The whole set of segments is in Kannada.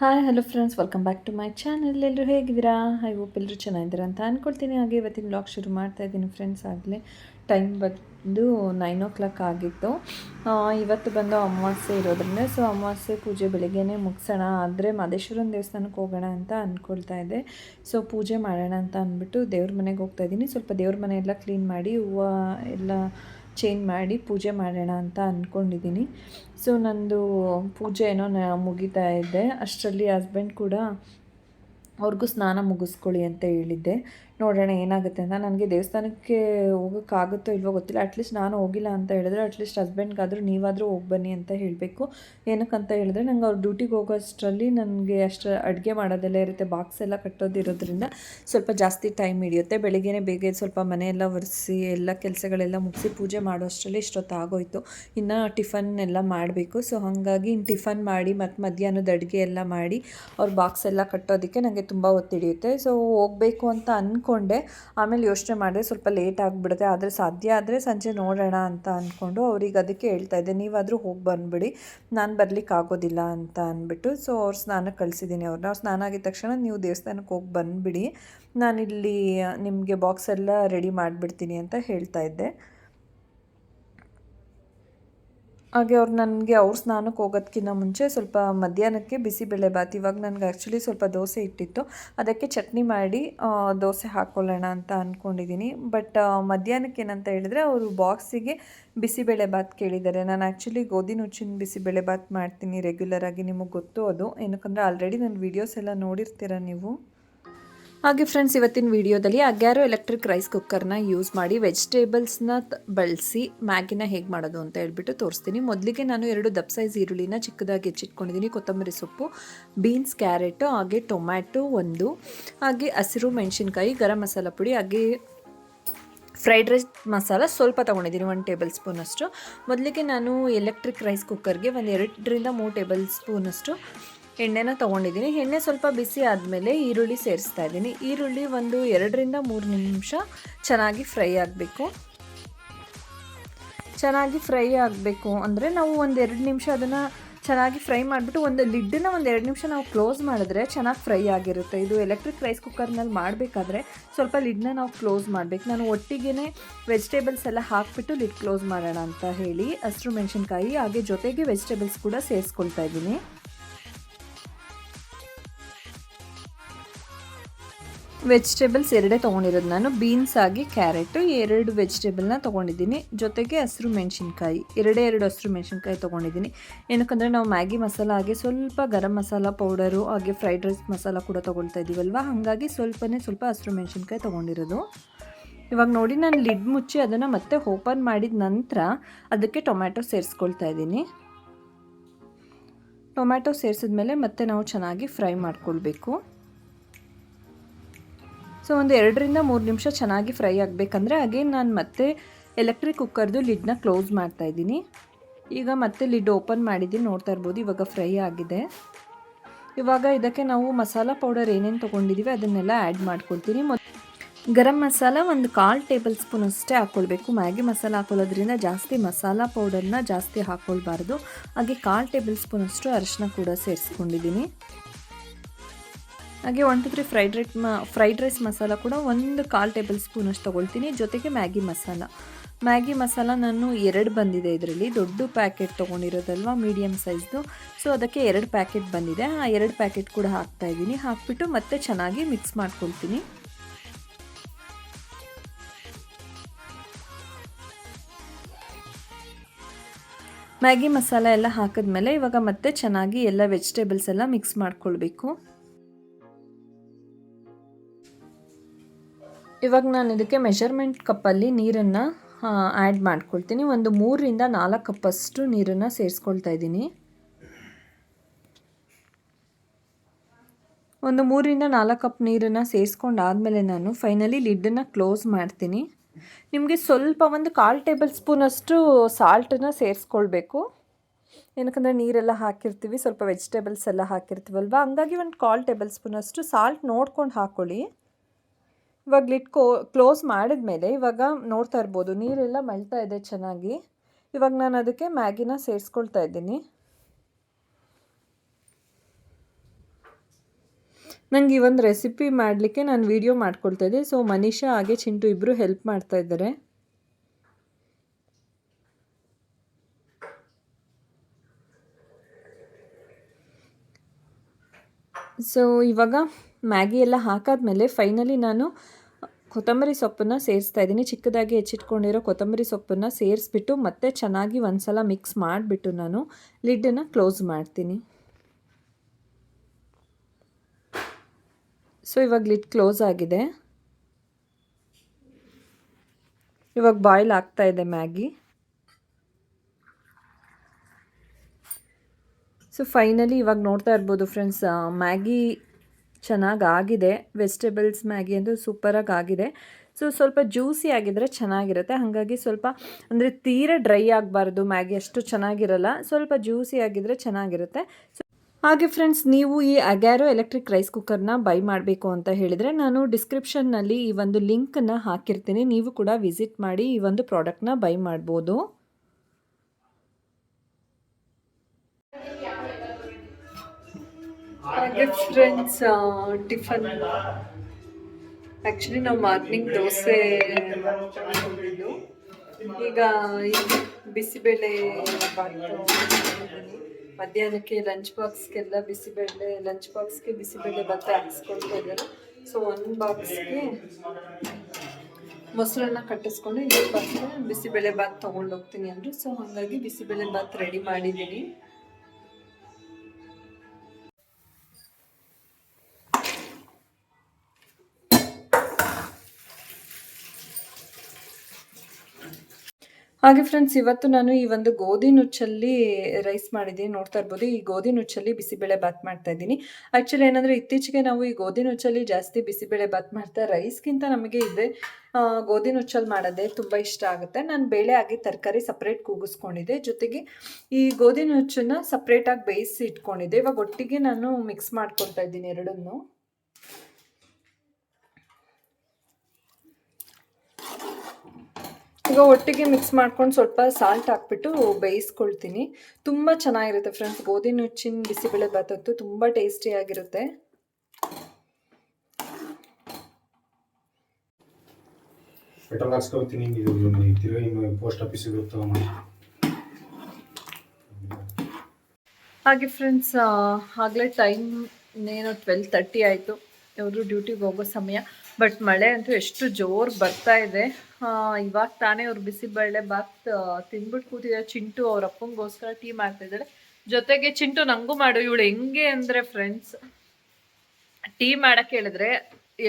Hi hello friends welcome back to my channel ಎಲ್ಲರೂ ಹೇಗಿದ್ದೀರಾ? ಐ ಹೋಪ್ ಎಲ್ಲರೂ ಚೆನ್ನಾಗಿದ್ದೀರಾ ಅಂತ ಅಂದ್ಕೊಳ್ತೀನಿ ಹಾಗೆ ಇವತ್ತಿನ ಬ್ಲಾಗ್ ಶುರು ಮಾಡ್ತಾ ಇದ್ದೀನಿ ಫ್ರೆಂಡ್ಸ್ ಆಗಲೇ ಟೈಮ್ ಬಂದು ನೈನ್ ಓ ಕ್ಲಾಕ್ ಆಗಿತ್ತು ಇವತ್ತು ಬಂದು ಅಮಾವಾಸ್ಯೆ ಇರೋದ್ರಿಂದ ಸೊ ಅಮಾವಾಸ್ಯೆ ಪೂಜೆ ಬೆಳಿಗ್ಗೆನೇ ಮುಗಿಸೋಣ. ಆದರೆ ಮಾದೇಶ್ವರನ ದೇವಸ್ಥಾನಕ್ಕೆ ಹೋಗೋಣ ಅಂತ ಅಂದ್ಕೊಳ್ತಾ ಇದ್ದೆ ಸೊ ಪೂಜೆ ಮಾಡೋಣ ಅಂತ ಅಂದ್ಬಿಟ್ಟು ದೇವ್ರ ಮನೆಗೆ ಹೋಗ್ತಾ ಇದ್ದೀನಿ. ಸ್ವಲ್ಪ ದೇವ್ರ ಮನೆ ಎಲ್ಲ ಕ್ಲೀನ್ ಮಾಡಿ ಹೂವು ಎಲ್ಲ ಚೇಂಜ್ ಮಾಡಿ ಪೂಜೆ ಮಾಡೋಣ ಅಂತ ಅಂದ್ಕೊಂಡಿದ್ದೀನಿ ಸೊ ನಂದು ಪೂಜೆ ಏನೋ ಮುಗಿತಾ ಇದ್ದೆ ಅಷ್ಟರಲ್ಲಿ ಹಸ್ಬೆಂಡ್ ಕೂಡ ಅವ್ರಿಗೂ ಸ್ನಾನ ಮುಗಿಸ್ಕೊಳ್ಳಿ ಅಂತ ಹೇಳಿದ್ದೆ. ನೋಡೋಣ ಏನಾಗುತ್ತೆ ಅಂತ ನನಗೆ ದೇವಸ್ಥಾನಕ್ಕೆ ಹೋಗೋಕ್ಕಾಗುತ್ತೋ ಇಲ್ವೋ ಗೊತ್ತಿಲ್ಲ. ಅಟ್ಲೀಸ್ಟ್ ನಾನು ಹೋಗಿಲ್ಲ ಅಂತ ಹೇಳಿದ್ರೆ ಅಟ್ಲೀಸ್ಟ್ ಹಸ್ಬೆಂಡ್ಗಾದರೂ ನೀವಾದರೂ ಹೋಗಿ ಬನ್ನಿ ಅಂತ ಹೇಳಬೇಕು. ಏನಕ್ಕಂತ ಹೇಳಿದ್ರೆ, ನಂಗೆ ಅವ್ರು ಡ್ಯೂಟಿಗೆ ಹೋಗೋಷ್ಟರಲ್ಲಿ ನನಗೆ ಅಷ್ಟು ಅಡುಗೆ ಮಾಡೋದೆಲ್ಲ ಇರುತ್ತೆ ಬಾಕ್ಸ್ ಎಲ್ಲ ಕಟ್ಟೋದಿರೋದ್ರಿಂದ ಸ್ವಲ್ಪ ಜಾಸ್ತಿ ಟೈಮ್ ಹಿಡಿಯುತ್ತೆ. ಬೆಳಿಗ್ಗೆ ಬೇಗ ಸ್ವಲ್ಪ ಮನೆಯೆಲ್ಲ ಒರೆಸಿ, ಎಲ್ಲ ಕೆಲಸಗಳೆಲ್ಲ ಮುಗಿಸಿ ಪೂಜೆ ಮಾಡೋಷ್ಟರಲ್ಲಿ ಇಷ್ಟೊತ್ತು ಆಗೋಯ್ತು ಇನ್ನು ಟಿಫನ್ ಎಲ್ಲ ಮಾಡಬೇಕು. ಸೊ ಹಾಗಾಗಿ ಇನ್ನು ಟಿಫನ್ ಮಾಡಿ ಮತ್ತು ಮಧ್ಯಾಹ್ನದ ಅಡುಗೆ ಎಲ್ಲ ಮಾಡಿ, ಅವ್ರ ಬಾಕ್ಸ್ ಎಲ್ಲ ಕಟ್ಟೋದಕ್ಕೆ ನನಗೆ ತುಂಬ ಹೊತ್ತು ಹಿಡಿಯುತ್ತೆ ಸೊ ಹೋಗಬೇಕು ಅಂತ ಅಂದ್ಕೊಂಡೆ ಆಮೇಲೆ ಯೋಚನೆ ಮಾಡಿದೆ, ಸ್ವಲ್ಪ ಲೇಟ್ ಆಗಿಬಿಡುತ್ತೆ, ಆದರೆ ಸಾಧ್ಯ ಆದರೆ ಸಂಜೆ ನೋಡೋಣ ಅಂತ ಅಂದ್ಕೊಂಡು ಅವ್ರಿಗೆ ಅದಕ್ಕೆ ಹೇಳ್ತಾ ಇದ್ದೆ, ನೀವಾದರೂ ಹೋಗಿ ಬಂದುಬಿಡಿ, ನಾನು ಬರ್ಲಿಕ್ಕೆ ಆಗೋದಿಲ್ಲ ಅಂತ ಅಂದ್ಬಿಟ್ಟು ಸೊ ಅವ್ರು ಸ್ನಾನಕ್ಕೆ ಕಳಿಸಿದ್ದೀನಿ ಅವ್ರನ್ನ ಅವ್ರು ಸ್ನಾನ ಆಗಿದ ತಕ್ಷಣ, ನೀವು ದೇವಸ್ಥಾನಕ್ಕೆ ಹೋಗಿ ಬಂದುಬಿಡಿ, ನಾನಿಲ್ಲಿ ನಿಮಗೆ ಬಾಕ್ಸ್ ಎಲ್ಲ ರೆಡಿ ಮಾಡಿಬಿಡ್ತೀನಿ ಅಂತ ಹೇಳ್ತಾ ಇದ್ದೆ. ಹಾಗೆ ಅವ್ರು ನನಗೆ ಅವ್ರ ಸ್ನಾನಕ್ಕೆ ಹೋಗೋದಕ್ಕಿಂತ ಮುಂಚೆ ಸ್ವಲ್ಪ ಮಧ್ಯಾಹ್ನಕ್ಕೆ ಬಿಸಿಬೇಳೆ ಬಾತ್. ಇವಾಗ ನನಗೆ ಆ್ಯಕ್ಚುಲಿ ಸ್ವಲ್ಪ ದೋಸೆ ಇಟ್ಟಿತ್ತು. ಅದಕ್ಕೆ ಚಟ್ನಿ ಮಾಡಿ ದೋಸೆ ಹಾಕ್ಕೊಳ್ಳೋಣ ಅಂತ ಅಂದ್ಕೊಂಡಿದ್ದೀನಿ ಬಟ್ ಮಧ್ಯಾಹ್ನಕ್ಕೆ ಏನಂತ ಹೇಳಿದ್ರೆ ಅವರು ಬಾಕ್ಸಿಗೆ ಬಿಸಿಬೇಳೆ ಬಾತ್ ಕೇಳಿದ್ದಾರೆ. ನಾನು ಆ್ಯಕ್ಚುಲಿ ಗೋಧಿ ನುಚ್ಚಿನ ಬಿಸಿಬೇಳೆ ಬಾತ್ ಮಾಡ್ತೀನಿ ರೆಗ್ಯುಲರಾಗಿ ನಿಮಗೆ ಗೊತ್ತು ಅದು. ಏನಕ್ಕಂದರೆ ಆಲ್ರೆಡಿ ನನ್ನ ವೀಡಿಯೋಸ್ ಎಲ್ಲ ನೋಡಿರ್ತೀರ ನೀವು. ಹಾಗೆ ಫ್ರೆಂಡ್ಸ್ ಇವತ್ತಿನ ವಿಡಿಯೋದಲ್ಲಿ ಅಗ್ಯಾರೋ ಎಲೆಕ್ಟ್ರಿಕ್ ರೈಸ್ ಕುಕ್ಕರ್ನ ಯೂಸ್ ಮಾಡಿ ವೆಜಿಟೇಬಲ್ಸ್ನ ಬಳಸಿ ಮ್ಯಾಗಿನ ಹೇಗೆ ಮಾಡೋದು ಅಂತ ಹೇಳ್ಬಿಟ್ಟು ತೋರಿಸ್ತೀನಿ. ಮೊದಲಿಗೆ ನಾನು ಎರಡು ದಪ್ಪ ಸೈಜ್ ಈರುಳ್ಳಿನ ಚಿಕ್ಕದಾಗಿ ಹೆಚ್ಚಿಟ್ಕೊಂಡಿದ್ದೀನಿ. ಕೊತ್ತಂಬರಿ ಸೊಪ್ಪು ಬೀನ್ಸ್ ಕ್ಯಾರೆಟು ಹಾಗೆ ಟೊಮ್ಯಾಟೊ ಒಂದು, ಹಾಗೆ ಹಸಿರು ಮೆಣಸಿನ್ಕಾಯಿ, ಗರಂ ಮಸಾಲ ಪುಡಿ, ಹಾಗೆ ಫ್ರೈಡ್ ರೈಸ್ ಮಸಾಲ ಸ್ವಲ್ಪ ತೊಗೊಂಡಿದ್ದೀನಿ ಒಂದು ಟೇಬಲ್ ಸ್ಪೂನಷ್ಟು ಮೊದಲಿಗೆ ನಾನು ಎಲೆಕ್ಟ್ರಿಕ್ ರೈಸ್ ಕುಕ್ಕರ್ಗೆ ಒಂದು ಎರಡರಿಂದ ಮೂರು ಟೇಬಲ್ ಸ್ಪೂನಷ್ಟು ಎಣ್ಣೆನ ತೊಗೊಂಡಿದ್ದೀನಿ. ಎಣ್ಣೆ ಸ್ವಲ್ಪ ಬಿಸಿ ಆದಮೇಲೆ ಈರುಳ್ಳಿ ಸೇರಿಸ್ತಾ ಇದ್ದೀನಿ. ಈರುಳ್ಳಿ ಒಂದು ಎರಡರಿಂದ ಮೂರು ನಿಮಿಷ ಚೆನ್ನಾಗಿ ಫ್ರೈ ಆಗಬೇಕು. ಚೆನ್ನಾಗಿ ಫ್ರೈ ಆಗಬೇಕು ಅಂದರೆ ನಾವು ಒಂದು ಎರಡು ನಿಮಿಷ ಅದನ್ನು ಚೆನ್ನಾಗಿ ಫ್ರೈ ಮಾಡಿಬಿಟ್ಟು ಒಂದು ಲಿಡ್ಡನ್ನ ಒಂದು ಎರಡು ನಿಮಿಷ ನಾವು ಕ್ಲೋಸ್ ಮಾಡಿದ್ರೆ ಚೆನ್ನಾಗಿ ಫ್ರೈ ಆಗಿರುತ್ತೆ. ಇದು ಎಲೆಕ್ಟ್ರಿಕ್ ರೈಸ್ ಕುಕ್ಕರ್ನಲ್ಲಿ ಮಾಡಬೇಕಾದ್ರೆ ಸ್ವಲ್ಪ ಲಿಡ್ನ ನಾವು ಕ್ಲೋಸ್ ಮಾಡಬೇಕು. ನಾನು ಒಟ್ಟಿಗೆ ವೆಜಿಟೇಬಲ್ಸ್ ಎಲ್ಲ ಹಾಕಿಬಿಟ್ಟು ಲಿಡ್ ಕ್ಲೋಸ್ ಮಾಡೋಣ ಅಂತ ಹೇಳಿ ಹಸಿರು ಮೆಣಸಿನ್ಕಾಯಿ ಹಾಗೆ ಜೊತೆಗೆ ವೆಜಿಟೇಬಲ್ಸ್ ಕೂಡ ಸೇರಿಸ್ಕೊಳ್ತಾ ಇದ್ದೀನಿ. ವೆಜಿಟೇಬಲ್ಸ್ ಎರಡೇ ತೊಗೊಂಡಿರೋದು ನಾನು. ಬೀನ್ಸ್ ಆಗಿ ಕ್ಯಾರೆಟು, ಎರಡು ವೆಜಿಟೇಬಲ್ನ ತೊಗೊಂಡಿದ್ದೀನಿ. ಜೊತೆಗೆ ಹಸಿರು ಮೆಣಸಿನ್ಕಾಯಿ, ಎರಡೇ ಎರಡು ಹಸಿರು ಮೆಣಸಿನ್ಕಾಯಿ ತೊಗೊಂಡಿದ್ದೀನಿ. ಏನಕ್ಕಂದರೆ ನಾವು ಮ್ಯಾಗಿ ಮಸಾಲ ಹಾಗೆ ಸ್ವಲ್ಪ ಗರಂ ಮಸಾಲ ಪೌಡರು, ಹಾಗೆ ಫ್ರೈಡ್ ರೈಸ್ ಮಸಾಲ ಕೂಡ ತೊಗೊಳ್ತಾ ಇದ್ದೀವಲ್ವ ಹಾಗಾಗಿ ಸ್ವಲ್ಪನೇ ಸ್ವಲ್ಪ ಹಸಿರು ಮೆಣಸಿನ್ಕಾಯಿ ತೊಗೊಂಡಿರೋದು. ಇವಾಗ ನೋಡಿ, ನಾನು ಲಿಡ್ ಮುಚ್ಚಿ ಅದನ್ನು ಮತ್ತೆ ಓಪನ್ ಮಾಡಿದ ನಂತರ ಅದಕ್ಕೆ ಟೊಮ್ಯಾಟೊ ಸೇರಿಸ್ಕೊಳ್ತಾ ಇದ್ದೀನಿ. ಟೊಮ್ಯಾಟೊ ಸೇರಿಸಿದ್ಮೇಲೆ ಮತ್ತೆ ನಾವು ಚೆನ್ನಾಗಿ ಫ್ರೈ ಮಾಡ್ಕೊಳ್ಬೇಕು. ಸೊ ಒಂದು ಎರಡರಿಂದ ಮೂರು ನಿಮಿಷ ಚೆನ್ನಾಗಿ ಫ್ರೈ ಆಗಬೇಕಂದ್ರೆ ಅಗೇನ್ ನಾನು ಮತ್ತೆ ಎಲೆಕ್ಟ್ರಿಕ್ ಕುಕ್ಕರ್ದು ಲಿಡ್ನ ಕ್ಲೋಸ್ ಮಾಡ್ತಾ ಇದ್ದೀನಿ. ಈಗ ಮತ್ತೆ ಲಿಡ್ ಓಪನ್ ಮಾಡಿದ್ದೀನಿ, ನೋಡ್ತಾ ಇರ್ಬೋದು, ಇವಾಗ ಫ್ರೈ ಆಗಿದೆ. ಇವಾಗ ಇದಕ್ಕೆ ನಾವು ಮಸಾಲ ಪೌಡರ್ ಏನೇನು ತೊಗೊಂಡಿದ್ದೀವಿ ಅದನ್ನೆಲ್ಲ ಆ್ಯಡ್ ಮಾಡ್ಕೊಳ್ತೀನಿ. ಗರಂ ಮಸಾಲ ಒಂದು ಕಾಲು ಟೇಬಲ್ ಸ್ಪೂನ್ ಅಷ್ಟೇ ಹಾಕ್ಕೊಳ್ಬೇಕು ಮ್ಯಾಗಿ ಮಸಾಲ ಹಾಕೊಳ್ಳೋದ್ರಿಂದ ಜಾಸ್ತಿ ಮಸಾಲ ಪೌಡರ್ನ ಜಾಸ್ತಿ ಹಾಕ್ಕೊಳ್ಬಾರ್ದು ಹಾಗೆ ಕಾಲು ಟೇಬಲ್ ಸ್ಪೂನ್ ಅಷ್ಟು ಅರಿಶಿನ ಕೂಡ ಸೇರಿಸ್ಕೊಂಡಿದ್ದೀನಿ. ಹಾಗೆ one two three fried right ಮ ಫ್ರೈಡ್ ರೈಸ್ ಮಸಾಲ ಕೂಡ ಒಂದು ಕಾಲು ಟೇಬಲ್ ಸ್ಪೂನ್ ಅಷ್ಟು ತೊಗೊಳ್ತೀನಿ. ಜೊತೆಗೆ ಮ್ಯಾಗಿ ಮಸಾಲ. ಮ್ಯಾಗಿ ಮಸಾಲ ನಾನು ಎರಡು ಬಂದಿದೆ ಇದರಲ್ಲಿ. ದೊಡ್ಡ ಪ್ಯಾಕೆಟ್ ತೊಗೊಂಡಿರೋದಲ್ವ ಮೀಡಿಯಮ್ ಸೈಜ್ದು ಸೊ ಅದಕ್ಕೆ ಎರಡು ಪ್ಯಾಕೆಟ್ ಬಂದಿದೆ. ಆ ಎರಡು ಪ್ಯಾಕೆಟ್ ಕೂಡ ಹಾಕ್ತಾ ಇದ್ದೀನಿ. ಹಾಕ್ಬಿಟ್ಟು ಮತ್ತೆ ಚೆನ್ನಾಗಿ ಮಿಕ್ಸ್ ಮಾಡ್ಕೊಳ್ತೀನಿ. ಮ್ಯಾಗಿ ಮಸಾಲ ಎಲ್ಲ ಹಾಕಿದ್ಮೇಲೆ ಇವಾಗ ಮತ್ತೆ ಚೆನ್ನಾಗಿ ಎಲ್ಲ ವೆಜಿಟೇಬಲ್ಸ್ ಎಲ್ಲ ಮಿಕ್ಸ್ ಮಾಡ್ಕೊಳ್ಬೇಕು. ಇವಾಗ ನಾನು ಇದಕ್ಕೆ ಮೆಷರ್ಮೆಂಟ್ ಕಪ್ಪಲ್ಲಿ ನೀರನ್ನು ಆ್ಯಡ್ ಮಾಡ್ಕೊಳ್ತೀನಿ. ಒಂದು ಮೂರರಿಂದ ನಾಲ್ಕು ಕಪ್ಪಷ್ಟು ನೀರನ್ನು ಸೇರಿಸ್ಕೊಳ್ತಾ ಇದ್ದೀನಿ. ಒಂದು ಮೂರರಿಂದ ನಾಲ್ಕು ಕಪ್ ನೀರನ್ನು ಸೇರಿಸ್ಕೊಂಡಾದಮೇಲೆ ನಾನು ಫೈನಲಿ ಲಿಡ್ಡನ್ನು ಕ್ಲೋಸ್ ಮಾಡ್ತೀನಿ. ನಿಮಗೆ ಸ್ವಲ್ಪ ಒಂದು ಕಾಲು ಟೇಬಲ್ ಸ್ಪೂನಷ್ಟು ಸಾಲ್ಟನ್ನು ಸೇರಿಸ್ಕೊಳ್ಬೇಕು. ಏನಕ್ಕಂದರೆ ನೀರೆಲ್ಲ ಹಾಕಿರ್ತೀವಿ, ಸ್ವಲ್ಪ ವೆಜಿಟೇಬಲ್ಸ್ ಎಲ್ಲ ಹಾಕಿರ್ತೀವಲ್ವ? ಹಂಗಾಗಿ ಒಂದು ಕಾಲು ಟೇಬಲ್ ಸ್ಪೂನಷ್ಟು ಸಾಲ್ಟ್ ನೋಡ್ಕೊಂಡು ಹಾಕ್ಕೊಳ್ಳಿ ಇವಾಗ ಲಿಟ್ ಕೋ ಕ್ಲೋಸ್ ಮಾಡಿದ್ಮೇಲೆ ಇವಾಗ ನೋಡ್ತಾ ಇರ್ಬೋದು. ನೀರೆಲ್ಲ ಮಳ್ತಾ ಇದೆ ಚೆನ್ನಾಗಿ. ಇವಾಗ ನಾನು ಅದಕ್ಕೆ ಮ್ಯಾಗಿನ ಸೇರಿಸ್ಕೊಳ್ತಾ ಇದ್ದೀನಿ. ನನಗೆ ಈ ಒಂದು ರೆಸಿಪಿ ಮಾಡಲಿಕ್ಕೆ ನಾನು ವಿಡಿಯೋ ಮಾಡ್ಕೊಳ್ತಾ ಇದ್ದೆ. ಸೊ ಮನೀಷಾ ಹಾಗೆ ಚಿಂಟು ಇಬ್ಬರು ಹೆಲ್ಪ್ ಮಾಡ್ತಾ ಇದ್ದಾರೆ. ಸೊ ಇವಾಗ ಮ್ಯಾಗಿ ಎಲ್ಲ ಹಾಕಾದ್ಮೇಲೆ ಫೈನಲಿ ನಾನು ಕೊತ್ತಂಬರಿ ಸೊಪ್ಪನ್ನು ಸೇರಿಸ್ತಾ ಇದ್ದೀನಿ. ಚಿಕ್ಕದಾಗಿ ಹೆಚ್ಚಿಟ್ಕೊಂಡಿರೋ ಕೊತ್ತಂಬರಿ ಸೊಪ್ಪನ್ನು ಸೇರಿಸ್ಬಿಟ್ಟು ಮತ್ತೆ ಚೆನ್ನಾಗಿ ಒಂದ್ಸಲ ಮಿಕ್ಸ್ ಮಾಡಿಬಿಟ್ಟು ನಾನು ಲಿಡ್ಡನ್ನು ಕ್ಲೋಸ್ ಮಾಡ್ತೀನಿ. ಸೊ ಇವಾಗ ಲಿಡ್ ಕ್ಲೋಸ್ ಆಗಿದೆ. ಇವಾಗ ಬಾಯ್ಲ್ ಆಗ್ತಾ ಇದೆ ಮ್ಯಾಗಿ. ಸೊ ಫೈನಲಿ ಇವಾಗ ನೋಡ್ತಾ ಇರ್ಬೋದು ಫ್ರೆಂಡ್ಸ್ ಮ್ಯಾಗಿ ಚೆನ್ನಾಗಿ ಆಗಿದೆ ವೆಜಿಟೇಬಲ್ಸ್ ಮ್ಯಾಗಿ ಅಂತೂ ಸೂಪರಾಗಿ ಆಗಿದೆ ಸೊ, ಸ್ವಲ್ಪ ಜ್ಯೂಸಿ ಆಗಿದ್ರೆ ಚೆನ್ನಾಗಿರುತ್ತೆ. ಹಾಗಾಗಿ ಸ್ವಲ್ಪ, ಅಂದರೆ ತೀರ ಡ್ರೈ ಆಗಬಾರ್ದು ಮ್ಯಾಗಿ ಅಷ್ಟು ಚೆನ್ನಾಗಿರಲ್ಲ. ಸ್ವಲ್ಪ ಜ್ಯೂಸಿ ಆಗಿದ್ರೆ ಚೆನ್ನಾಗಿರುತ್ತೆ. ಸೊ, ಹಾಗೆ ಫ್ರೆಂಡ್ಸ್, ನೀವು ಈ ಅಗ್ಯಾರೋ ಎಲೆಕ್ಟ್ರಿಕ್ ರೈಸ್ ಕುಕ್ಕರ್ನ ಬೈ ಮಾಡಬೇಕು ಅಂತ ಹೇಳಿದರೆ ನಾನು ಡಿಸ್ಕ್ರಿಪ್ಷನ್ನಲ್ಲಿ ಈ ಒಂದು ಲಿಂಕನ್ನು ಹಾಕಿರ್ತೀನಿ. ನೀವು ಕೂಡ ವಿಸಿಟ್ ಮಾಡಿ ಈ ಒಂದು ಪ್ರಾಡಕ್ಟ್ನ ಬೈ ಮಾಡ್ಬೋದು. ಹಾಗೆ ಫ್ರೆಂಡ್ಸ್ ಟಿಫನ್ ಆ್ಯಕ್ಚುಲಿ ನಾವು ಮಾರ್ನಿಂಗ್ ದೋಸೆ ಈಗ ಬಿಸಿಬೇಳೆ ಮಧ್ಯಾಹ್ನಕ್ಕೆ ಲಂಚ್ ಬಾಕ್ಸ್ಗೆಲ್ಲ ಬಿಸಿಬೇಳೆ ಲಂಚ್ ಬಾಕ್ಸ್ಗೆ ಬಿಸಿಬೇಳೆ ಭತ್ತ ಹಾಕಿಸ್ಕೊಳ್ತಾ ಇದ್ದಾರೆ. ಸೊ ಒಂದು ಬಾಕ್ಸ್ಗೆ ಮೊಸರನ್ನ ಕಟ್ಟಿಸ್ಕೊಂಡು ಇನ್ನೊಂದು ಬಾಕ್ಸ್ಗೆ ಬಿಸಿಬೇಳೆ ಬಾತ್ ತೊಗೊಂಡೋಗ್ತೀನಿ ಅಂದರು. ಸೊ ಹಾಗಾಗಿ ಬಿಸಿಬೇಳೆ ಬಾತ್ ರೆಡಿ ಮಾಡಿದ್ದೀನಿ. ಹಾಗೆ ಫ್ರೆಂಡ್ಸ್ ಇವತ್ತು ನಾನು ಈ ಒಂದು ಗೋಧಿ ನುಚ್ಚಲ್ಲಿ ರೈಸ್ ಮಾಡಿದ್ದೀನಿ. ನೋಡ್ತಾ ಇರ್ಬೋದು, ಈ ಗೋಧಿ ನುಚ್ಚಲ್ಲಿ ಬಿಸಿಬೇಳೆ ಬಾತ್ ಮಾಡ್ತಾ ಇದ್ದೀನಿ. ಆ್ಯಕ್ಚುಲಿ ಏನಂದರೆ, ಇತ್ತೀಚೆಗೆ ನಾವು ಈ ಗೋಧಿ ನುಚ್ಚಲ್ಲಿ ಜಾಸ್ತಿ ಬಿಸಿಬೇಳೆ ಬಾತ್ ಮಾಡ್ತಾ ರೈಸ್ಗಿಂತ ನಮಗೆ ಇದೆ. ಗೋಧಿ ನುಚ್ಚಲ್ಲಿ ಮಾಡೋದೇ ತುಂಬ ಇಷ್ಟ ಆಗುತ್ತೆ. ನಾನು ಬೇಳೆ ಆಗಿ ತರಕಾರಿ ಸಪ್ರೇಟ್ ಕೂಗಿಸ್ಕೊಂಡಿದ್ದೆ. ಜೊತೆಗೆ ಈ ಗೋಧಿ ನುಚ್ಚನ್ನು ಸಪ್ರೇಟಾಗಿ ಬೇಯಿಸಿ ಇಟ್ಕೊಂಡಿದ್ದೆ. ಇವಾಗ ಒಟ್ಟಿಗೆ ನಾನು ಮಿಕ್ಸ್ ಮಾಡ್ಕೊಳ್ತಾ ಇದ್ದೀನಿ ಎರಡನ್ನೂ. ಈಗ ಒಟ್ಟಿಗೆ ಮಿಕ್ಸ್ ಮಾಡ್ಕೊಂಡು ಸ್ವಲ್ಪ ಸಾಲ್ಟ್ ಹಾಕ್ಬಿಟ್ಟು ಬೇಯಿಸ್ಕೊಳ್ತೀನಿ. ತುಂಬ ಚೆನ್ನಾಗಿರುತ್ತೆ ಫ್ರೆಂಡ್ಸ್ ಗೋಧಿ ನುಚ್ಚಿನ ಬಿಸಿಬೇಳೆ ಭಾತತ್ತು ತುಂಬ ಟೇಸ್ಟಿಯಾಗಿರುತ್ತೆ ಪೆಟ್ರೋಲ್ ಹಾಕ್ಸ್ಕೊಳ್ತೀನಿ ಇದು ತಿರ್ಗಿ ಇನ್ನು ಪೋಸ್ಟ್ ಆಫೀಸಿಗೆ ಹಾಗೆ ಫ್ರೆಂಡ್ಸ್ ಆಗಲೇ ಟೈಮ್ ಇನ್ನೇನು ಟ್ವೆಲ್ ತರ್ಟಿ ಆಯಿತು. ಇವರು ಡ್ಯೂಟಿಗೆ ಹೋಗೋ ಸಮಯ. ಬಟ್ ಮಳೆ ಅಂತೂ ಎಷ್ಟು ಜೋರು ಬರ್ತಾ ಇದೆ. ಇವಾಗ ತಾನೇ ಅವ್ರು ಬಿಸಿಬೇಳೆ ಬಾತ್ ತಿಂದ್ಬಿಟ್ಟು ಕೂತಿದ್ದಾರೆ ಚಿಂಟು ಅವ್ರ ಅಪ್ಪಂಗೋಸ್ಕರ ಟೀ ಮಾಡ್ತಾ ಇದ್ದಾರೆ ಜೊತೆಗೆ ಚಿಂಟು ನಂಗೂ ಮಾಡು. ಇವಳು ಹೆಂಗೆ ಅಂದ್ರೆ ಫ್ರೆಂಡ್ಸ್ ಟೀ ಮಾಡಕ್ಕೆ ಹೇಳಿದ್ರೆ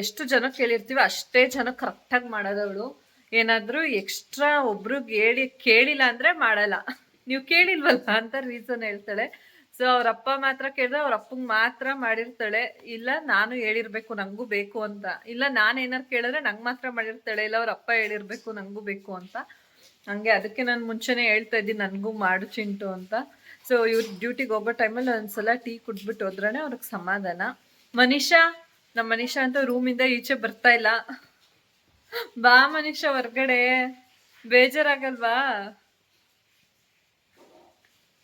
ಎಷ್ಟು ಜನ ಕೇಳಿರ್ತೀವಿ ಅಷ್ಟೇ ಜನ ಕರೆಕ್ಟಾಗಿ ಮಾಡೋದವಳು ಏನಾದ್ರೂ ಎಕ್ಸ್ಟ್ರಾ ಒಬ್ರು ಹೇಳಿ ಕೇಳಿಲ್ಲ ಅಂದ್ರೆ ಮಾಡಲ್ಲ. ನೀವು ಕೇಳಿಲ್ವಲ್ಲ ಅಂತ ರೀಸನ್ ಹೇಳ್ತಾಳೆ. ಸೊ ಅವ್ರ ಅಪ್ಪ ಮಾತ್ರ ಕೇಳಿದ್ರೆ ಅವ್ರ ಅಪ್ಪಂಗೆ ಮಾತ್ರ ಮಾಡಿರ್ತಾಳೆ. ಇಲ್ಲ, ನಾನು ಹೇಳಿರ್ಬೇಕು, ನಂಗೂ ಬೇಕು ಅಂತ. ಇಲ್ಲ ನಾನು ಏನಾರು ಕೇಳಿದ್ರೆ ನಂಗೆ ಮಾತ್ರ ಮಾಡಿರ್ತಾಳೆ. ಇಲ್ಲ, ಅವ್ರ ಅಪ್ಪ ಹೇಳಿರ್ಬೇಕು, ನಂಗೂ ಬೇಕು ಅಂತ. ಹಂಗೆ ಅದಕ್ಕೆ ನಾನು ಮುಂಚೆನೇ ಹೇಳ್ತಾ ಇದ್ದೀನಿ, ನನಗೂ ಮಾಡು ಚಿಂಟು ಅಂತ. ಸೊ ಇವ್ರ ಡ್ಯೂಟಿಗೆ ಹೋಗೋ ಟೈಮಲ್ಲಿ ಒಂದ್ಸಲ ಟೀ ಕುಟ್ಬಿಟ್ಟು ಹೋದ್ರೆ ಅವ್ರಿಗೆ ಸಮಾಧಾನ. ಮನೀಷಾ ನಮ್ಮ ಮನೀಷಾ ಅಂತ ರೂಮಿಂದ ಈಚೆ ಬರ್ತಾ ಇಲ್ಲ. ಬಾ ಮನೀಷಾ ಹೊರ್ಗಡೆ. ಬೇಜಾರಾಗಲ್ವಾ?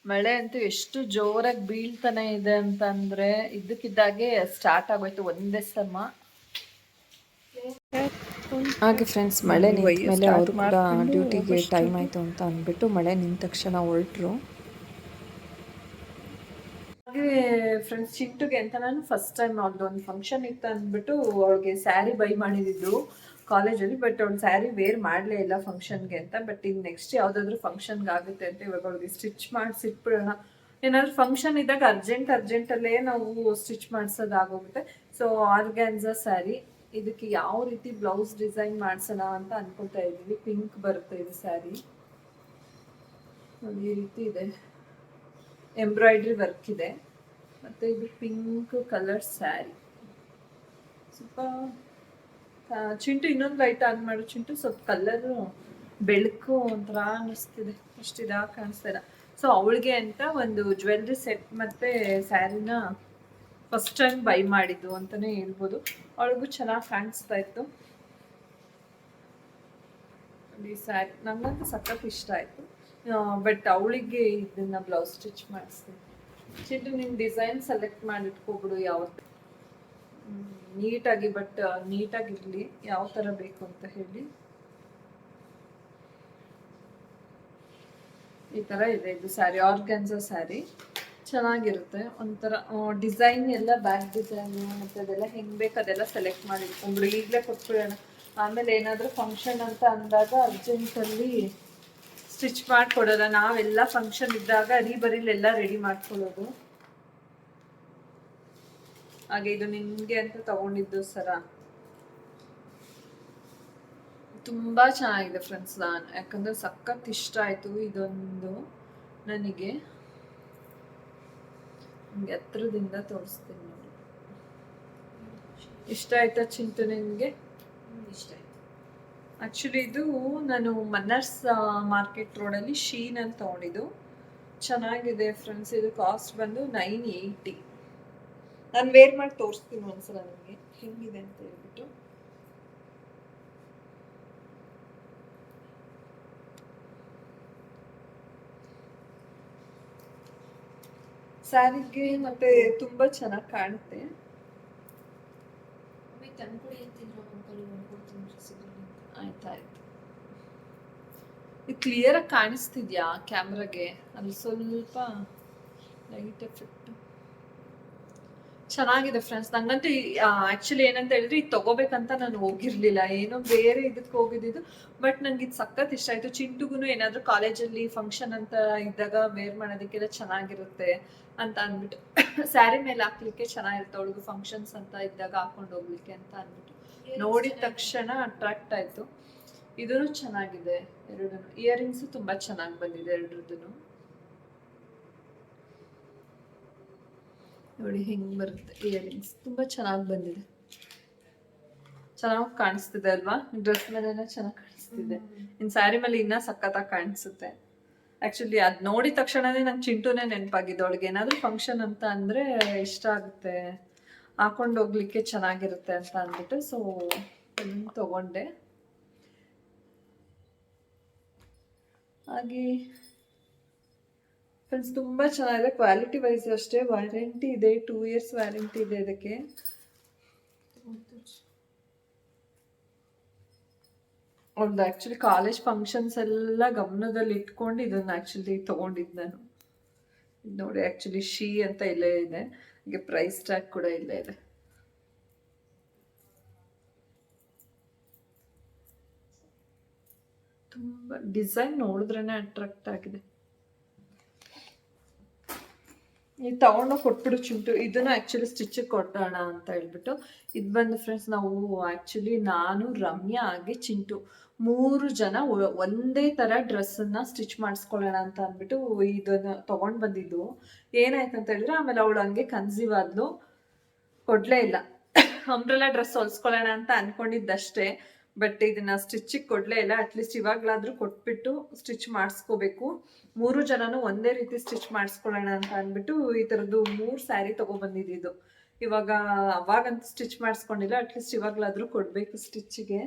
ಮಳೆ ಅಂತೂ ಎಷ್ಟು ಜೋರಾಗಿ ಬೀಳ್ತಾನೆ ಇದೆ ಅಂತಂದ್ರೆ ಇದಕ್ಕಿದ್ದಾಗೆ ಸ್ಟಾರ್ಟ್ ಆಗೋಯ್ತು ಒಂದೇ ಸಮ. ಹಾಗೆ ಫ್ರೆಂಡ್ಸ್ ಮಳೆ ಮೇಲೆ ಅವರು ಕೂಡ ಡ್ಯೂಟಿಗೆ ಟೈಮ್ ಆಯ್ತು ಅಂತ ಅಂದ್ಬಿಟ್ಟು ಮಳೆ ನಿಂತ ತಕ್ಷಣ ಹೊರಟ್ರು. ಹಾಗೆ ಫ್ರೆಂಡ್ಸ್ ಚಿಟ್ಟುಗೆ ಅಂತ ನಾನು ಫಸ್ಟ್ ಟೈಮ್ ಅವ್ರದ್ದು ಒಂದು ಫಂಕ್ಷನ್ ಇತ್ತು ಅಂದ್ಬಿಟ್ಟು ಅವಳಿಗೆ ಸ್ಯಾರಿ ಬೈ ಮಾಡಿದ್ದು. ಕಾಲೇಜಲ್ಲಿ ಬಟ್ ಅವ್ಳು ಸ್ಯಾರಿ ವೇರ್ ಮಾಡಲೇ ಇಲ್ಲ ಫಂಕ್ಷನ್ಗೆ ಅಂತ. ಬಟ್ ಇನ್ನು ನೆಕ್ಸ್ಟ್ ಯಾವುದಾದ್ರೂ ಫಂಕ್ಷನ್ಗೆ ಆಗುತ್ತೆ ಅಂತ ಇವಾಗ ಅವ್ರಿಗೆ ಸ್ಟಿಚ್ ಮಾಡಿಸಿ ಇಟ್ಬಿಡೋಣ. ಏನಾದ್ರು ಫಂಕ್ಷನ್ ಇದ್ದಾಗ ಅರ್ಜೆಂಟ್ ಅರ್ಜೆಂಟಲ್ಲೇ ನಾವು ಸ್ಟಿಚ್ ಮಾಡಿಸೋದಾಗೋಗುತ್ತೆ. ಸೊ ಆರ್ಗ್ಯಾನ್ಸ ಸ್ಯಾರಿ ಇದಕ್ಕೆ ಯಾವ ರೀತಿ ಬ್ಲೌಸ್ ಡಿಸೈನ್ ಮಾಡಿಸೋಣ ಅಂತ ಅನ್ಕೊತಾ ಇದ್ದೀವಿ ಪಿಂಕ್ ಬರುತ್ತೆ ಇದು ಸ್ಯಾರಿ ಈ ರೀತಿ ಇದೆ. ಎಂಬ್ರಾಯ್ಡ್ರಿ ವರ್ಕ್ ಇದೆ. ಮತ್ತು ಇದು ಪಿಂಕ್ ಕಲರ್ ಸ್ಯಾರಿ ಸ್ವಲ್ಪ ಚಿಂಟು ಇನ್ನೊಂದು ಲೈಟ್ ಆನ್ ಮಾಡು. ಚಿಂಟು ಸ್ವಲ್ಪ ಕಲ್ಲರು ಬೆಳಕು ಒಂಥರ ಅನ್ನಿಸ್ತಿದೆ. ಅಷ್ಟು ಇದಾಗ ಕಾಣಿಸ್ತಾ ಇಲ್ಲ. ಸೊ ಅವಳಿಗೆ ಅಂತ ಒಂದು ಜ್ಯುವೆಲ್ರಿ ಸೆಟ್ ಮತ್ತು ಸ್ಯಾರಿನ ಫಸ್ಟ್ ಟೈಮ್ ಬೈ ಮಾಡಿದ್ದು ಅಂತಲೇ ಹೇಳ್ಬೋದು. ಅವಳಿಗೂ ಚೆನ್ನಾಗಿ ಕಾಣಿಸ್ತಾ ಇತ್ತು. ಈ ಸ್ಯಾರಿ ನನಗಂತೂ ಸಖತ್ ಇಷ್ಟ ಆಯಿತು. ಬಟ್ ಅವಳಿಗೆ ಇದನ್ನ ಬ್ಲೌಸ್ ಸ್ಟಿಚ್ ಮಾಡಿಸ್ತೀನಿ ಚಿಂಟು ನಿನ್ನ ಡಿಸೈನ್ ಸೆಲೆಕ್ಟ್ ಮಾಡಿಟ್ಕೋಬಿಡು ಯಾವತ್ತು. ನೀಟಾಗಿ, ಬಟ್ ನೀಟಾಗಿರಲಿ. ಯಾವ ಥರ ಬೇಕು ಅಂತ ಹೇಳಿ. ಈ ಥರ ಇದೆ ಇದು ಸ್ಯಾರಿ ಆರ್ಗ್ಯಾನ್ಸಾ ಸ್ಯಾರಿ ಚೆನ್ನಾಗಿರುತ್ತೆ. ಒಂಥರ ಡಿಸೈನ್ ಎಲ್ಲ ಬ್ಯಾಕ್ ಡಿಸೈನ್ ಮತ್ತೆ ಅದೆಲ್ಲ ಹೆಂಗೆ ಬೇಕು ಅದೆಲ್ಲ ಸೆಲೆಕ್ಟ್ ಮಾಡಿ. ಇಟ್ಕೊಂಡ್ಬಿಡಿ ಈಗಲೇ ಕೊಟ್ಬಿಡೋಣ. ಆಮೇಲೆ ಏನಾದರೂ ಫಂಕ್ಷನ್ ಅಂತ ಅಂದಾಗ ಅರ್ಜೆಂಟಲ್ಲಿ ಸ್ಟಿಚ್ ಮಾಡಿಕೊಡೋಲ್ಲ ನಾವೆಲ್ಲ ಫಂಕ್ಷನ್ ಇದ್ದಾಗ ಅರಿ ಬರೀಲೆಲ್ಲ ರೆಡಿ ಮಾಡ್ಕೊಳ್ಳೋದು. ಹಾಗೆ ಇದು ನಿನ್ಗೆ ಅಂತ ತಗೊಂಡಿದ್ದು ಸರ? ತುಂಬಾ ಚೆನ್ನಾಗಿದೆ ಫ್ರೆಂಡ್ಸ್ ನಾನು. ಯಾಕಂದ್ರೆ ಸಖತ್ ಇಷ್ಟ ಆಯ್ತು ಇದೊಂದು ನನಗೆ. ನಿಮ್ಗೆ ಹತ್ರದಿಂದ ತೋರಿಸ್ತೀನಿ ನೋಡಿ. ಇಷ್ಟ ಆಯ್ತಾ ಚಿಂತು ನಿನ್ಗೆ ಇಷ್ಟ ಆಯ್ತು. ಆಕ್ಚುಲಿ ಇದು ನಾನು ಮನ್ನರ್ಸ್ ಮಾರ್ಕೆಟ್ ರೋಡಲ್ಲಿ ಶೀನ್ ಅಂತ ತಗೊಂಡಿದ್ದು. ಚೆನ್ನಾಗಿದೆ ಫ್ರೆಂಡ್ಸ್ ಇದು ಕಾಸ್ಟ್ ಬಂದು ನೈನ್ ಏಯ್ಟಿ ನಾನು ವೇರ್ ಮಾಡಿ ತೋರಿಸ್ತೀನಿ ಒಂದ್ಸಲ ನಿಮಗೆ. ಹೆಂಗಿದೆ ಅಂತ ಹೇಳ್ಬಿಟ್ಟು. ಸ್ಯಾರಿಗೆ ಮತ್ತೆ ತುಂಬಾ ಚೆನ್ನಾಗಿ ಕಾಣುತ್ತೆ. ಆಯ್ತಾಯ್ತು ಇದು ಕ್ಲಿಯರ್ ಆಗಿ ಕಾಣಿಸ್ತಿದ್ಯಾ ಕ್ಯಾಮ್ರಾಗೆ ಅಲ್ಲಿ ಸ್ವಲ್ಪ ಲೈಟ್ ಎಫೆಕ್ಟ್ ಚೆನ್ನಾಗಿದೆ ಫ್ರೆಂಡ್ಸ್ ನಂಗಂತೂ ಆಕ್ಚುಲಿ ಏನಂತ ಹೇಳಿದ್ರೆ ಇದು ತಗೋಬೇಕಂತ ನಾನು ಹೋಗಿರ್ಲಿಲ್ಲ. ಏನೋ ಬೇರೆ ಇದಕ್ಕೆ ಹೋಗಿದ್ದು ಬಟ್ ನಂಗೆ ಇದು ಸಖತ್ ಇಷ್ಟ ಆಯ್ತು. ಚಿಂಟುಗೂ ಏನಾದ್ರೂ ಕಾಲೇಜಲ್ಲಿ ಫಂಕ್ಷನ್ ಅಂತ ಇದ್ದಾಗ ವೇರ್ ಮಾಡೋದಕ್ಕೆಲ್ಲ ಚೆನ್ನಾಗಿರುತ್ತೆ ಅಂತ ಅಂದ್ಬಿಟ್ಟು. ಸ್ಯಾರಿ ಮೇಲೆ ಹಾಕ್ಲಿಕ್ಕೆ ಚೆನ್ನಾಗಿರುತ್ತೆ ಅವಳಿಗೂ ಫಂಕ್ಷನ್ಸ್ ಅಂತ ಇದ್ದಾಗ ಹಾಕೊಂಡು ಹೋಗ್ಲಿಕ್ಕೆ ಅಂತ ಅಂದ್ಬಿಟ್ಟು. ನೋಡಿದ ತಕ್ಷಣ ಅಟ್ರಾಕ್ಟ್ ಆಯ್ತು. ಇದೂ ಚೆನ್ನಾಗಿದೆ ಎರಡು ಇಯರಿಂಗ್ಸ್ ತುಂಬಾ ಚೆನ್ನಾಗಿ ಬಂದಿದೆ ಎರಡ್ರದ್ದು ನೋಡಿ ಹೆಂಗೆ ಬರುತ್ತೆ ಇಯರಿಂಗ್ಸ್ ತುಂಬಾ ಚೆನ್ನಾಗಿ ಬಂದಿದೆ. ಚೆನ್ನಾಗಿ ಕಾಣಿಸ್ತಿದೆ ಅಲ್ವಾ? ಡ್ರೆಸ್ ಮೇಲೆ ಚೆನ್ನಾಗಿ ಕಾಣಿಸ್ತಿದೆ. ಇನ್ ಸ್ಯಾರಿ ಮೇಲೆ ಇನ್ನ ಸಖತ್ತಾಗಿ ಕಾಣಿಸುತ್ತೆ. ಆ್ಯಕ್ಚುಲಿ ಅದು ನೋಡಿದ ತಕ್ಷಣನೇ ನಂಗೆ ಚಿಂಟುನೇ ನೆನಪಾಗಿದ್ದು ಅವಳಿಗೆ ಏನಾದ್ರೂ ಫಂಕ್ಷನ್ ಅಂತ ಅಂದ್ರೆ ಇಷ್ಟ ಆಗುತ್ತೆ. ಹಾಕೊಂಡು ಹೋಗ್ಲಿಕ್ಕೆ ಚೆನ್ನಾಗಿರುತ್ತೆ ಅಂತ ಅಂದ್ಬಿಟ್ಟು ಸೊ ಇದನ್ನ ತಗೊಂಡೆ. ಹಾಗೆ ಫ್ರೆಂಡ್ಸ್ ತುಂಬ ಚೆನ್ನಾಗಿದೆ. ಕ್ವಾಲಿಟಿ ವೈಸ್ ಅಷ್ಟೇ. ವಾರಂಟಿ ಇದೆ. ಟೂ ಇಯರ್ಸ್ ವ್ಯಾರಂಟಿ ಇದೆ ಇದಕ್ಕೆ. ಒಂದು ಆ್ಯಕ್ಚುಲಿ ಕಾಲೇಜ್ ಫಂಕ್ಷನ್ಸ್ ಎಲ್ಲ ಗಮನದಲ್ಲಿ ಇಟ್ಕೊಂಡು ಇದನ್ನು ಆ್ಯಕ್ಚುಲಿ ತೊಗೊಂಡಿದ್ದು ನಾನು. ನೋಡಿ ಆ್ಯಕ್ಚುಲಿ ಶೀ ಅಂತ ಇಲ್ಲೇ ಇದೆ. ಹಾಗೆ ಪ್ರೈಸ್ ಟ್ಯಾಗ್ ಕೂಡ ಇಲ್ಲೇ ಇದೆ. ತುಂಬ ಡಿಸೈನ್ ನೋಡಿದ್ರೇ ಅಟ್ರಾಕ್ಟ್ ಆಗಿದೆ. ಇದು ತಗೊಂಡು ಕೊಟ್ಬಿಡು ಚಿಂಟು. ಇದನ್ನು ಆ್ಯಕ್ಚುಲಿ ಸ್ಟಿಚ್ಚಿಗೆ ಕೊಟ್ಟೋಣ ಅಂತ ಹೇಳ್ಬಿಟ್ಟು. ಇದು ಬಂದು ಫ್ರೆಂಡ್ಸ್ ನಾವು ಆ್ಯಕ್ಚುಲಿ ನಾನು, ರಮ್ಯಾ ಆಗಿ ಚಿಂಟು. ಮೂರು ಜನ ಒಂದೇ ಥರ ಡ್ರೆಸ್ಸನ್ನು ಸ್ಟಿಚ್ ಮಾಡಿಸ್ಕೊಳ್ಳೋಣ ಅಂತ ಅಂದ್ಬಿಟ್ಟು ಇದನ್ನು ತೊಗೊಂಡು ಬಂದಿದ್ದು. ಏನಾಯ್ತು ಅಂತ ಹೇಳಿದ್ರೆ ಆಮೇಲೆ ಅವಳು ಹಂಗೆ ಕನ್ಸೀವ್ ಆದ್ಲು. ಕೊಡಲೇ ಇಲ್ಲ. ಅಂಬ್ರೆಲಾ ಡ್ರೆಸ್ ಹೊಲ್ಸ್ಕೊಳ್ಳೋಣ ಅಂತ ಅನ್ಕೊಂಡಿದ್ದಷ್ಟೇ. ಬಟ್ ಇದನ್ನ ಸ್ಟಿಚ್ಚಿಗೆ ಕೊಡಲೇ ಇಲ್ಲ. ಅಟ್ಲೀಸ್ಟ್ ಇವಾಗ್ಲಾದ್ರೂ ಕೊಟ್ಬಿಟ್ಟು ಸ್ಟಿಚ್ ಮಾಡಿಸ್ಕೋಬೇಕು. ಮೂರು ಜನನು ಒಂದೇ ರೀತಿ ಸ್ಟಿಚ್ ಮಾಡಿಸ್ಕೊಳ್ಳೋಣ ಅಂತ ಅಂದ್ಬಿಟ್ಟು ಈ ಥರದ್ದು ಮೂರು ಸ್ಯಾರಿ ತೊಗೊಬಂದಿದ್ದು ಇವಾಗ ಅವಾಗಂತ ಸ್ಟಿಚ್ ಮಾಡಿಸ್ಕೊಂಡಿಲ್ಲ. ಅಟ್ಲೀಸ್ಟ್ ಇವಾಗ್ಲಾದ್ರೂ ಕೊಡಬೇಕು ಸ್ಟಿಚ್ಗೆ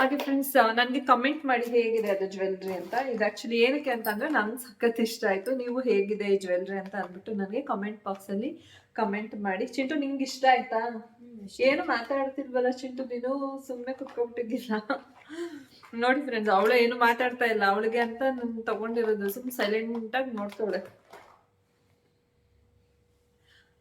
ಹಾಗೆ ಫ್ರೆಂಡ್ಸ್ ನನಗೆ ಕಮೆಂಟ್ ಮಾಡಿ ಹೇಗಿದೆ ಅದು ಜ್ಯುವೆಲ್ರಿ ಅಂತ. ಇದು ಆ್ಯಕ್ಚುಲಿ ಏನಕ್ಕೆ ಅಂತ ಅಂದರೆ ನಂಗೆ ಸಖತ್ ಇಷ್ಟ ಆಯಿತು. ನೀವು ಹೇಗಿದೆ ಈ ಜ್ಯುವೆಲ್ರಿ ಅಂತ ಅಂದ್ಬಿಟ್ಟು ನನಗೆ ಕಮೆಂಟ್ ಬಾಕ್ಸಲ್ಲಿ ಕಮೆಂಟ್ ಮಾಡಿ. ಚಿಂಟು, ನಿಂಗೆ ಇಷ್ಟ ಆಯ್ತಾ? ಏನು ಮಾತಾಡ್ತಿಲ್ವಲ್ಲ ಚಿಂಟು, ನೀನು ಸುಮ್ಮನೆ ಕುತ್ಕೊಂಡ್ಬಿಟ್ಟಿದ್ದಿಲ್ಲ ನೋಡಿ ಫ್ರೆಂಡ್ಸ್ ಅವಳು ಏನು ಮಾತಾಡ್ತಾ ಇಲ್ಲ. ಅವಳಿಗೆ ಅಂತ ನಾನು ತಗೊಂಡಿರೋದು ಸುಮ್ಮನೆ ಸೈಲೆಂಟಾಗಿ ನೋಡ್ತಾಳೆ.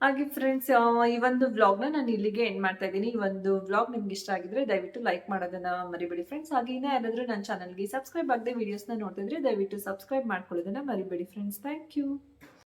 ಹಾಗೆ ಫ್ರೆಂಡ್ಸ್ ಈ ಒಂದು ವ್ಲಾಗ್ನ ನಾನು ಇಲ್ಲಿಗೆ ಎಂಡ್ ಮಾಡ್ತಾ ಇದ್ದೀನಿ. ಈ ಒಂದು ವ್ಲಾಗ್ ನಿಮ್ಗೆ ಇಷ್ಟ ಆಗಿದ್ರೆ ದಯವಿಟ್ಟು ಲೈಕ್ ಮಾಡೋದನ್ನ ಮರಿಬೇಡಿ ಫ್ರೆಂಡ್ಸ್ ಹಾಗೆ ಇನ್ನೂ ಯಾರಾದರೂ ನನ್ನ ಚಾನಲ್ಗೆ ಸಬ್ಸ್ಕ್ರೈಬ್ ಆಗದೆ ವೀಡಿಯೋಸ್ನ ನೋಡ್ತಿದ್ರೆ ದಯವಿಟ್ಟು ಸಬ್ಸ್ಕ್ರೈಬ್ ಮಾಡ್ಕೊಳ್ಳೋದನ್ನ ಮರಿಬೇಡಿ ಫ್ರೆಂಡ್ಸ್ ಥ್ಯಾಂಕ್ ಯು